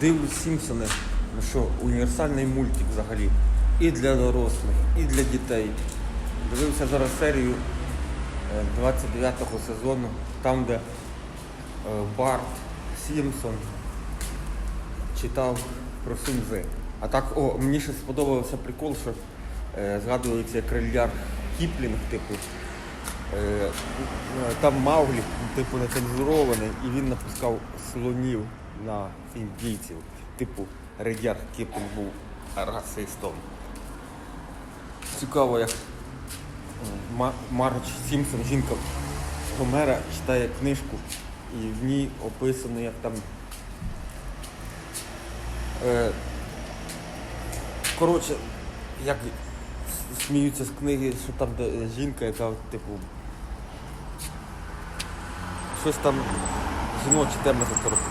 дивлюсь Сімпсони, ну що універсальний мультик взагалі. І для дорослих, і для дітей. Дивився зараз серію е, 29-го сезону, там, де е, Барт Сімпсон читав про Сунзи. А так, о, мені ще сподобався прикол, що е, згадується як рельяр Кіплінг, типу. Е, там Мауглі, типу, нецензурований, і він напускав слонів на індійців. Типу, Редяр Кіплінг був расистом. Цікаво, як Марч Сімпсон, жінка Гомера, читає книжку, і в ній описано, як там. Е, коротше, як сміються з книги, що там де жінка, яка, типу, щось там жіночі теми заторкнула.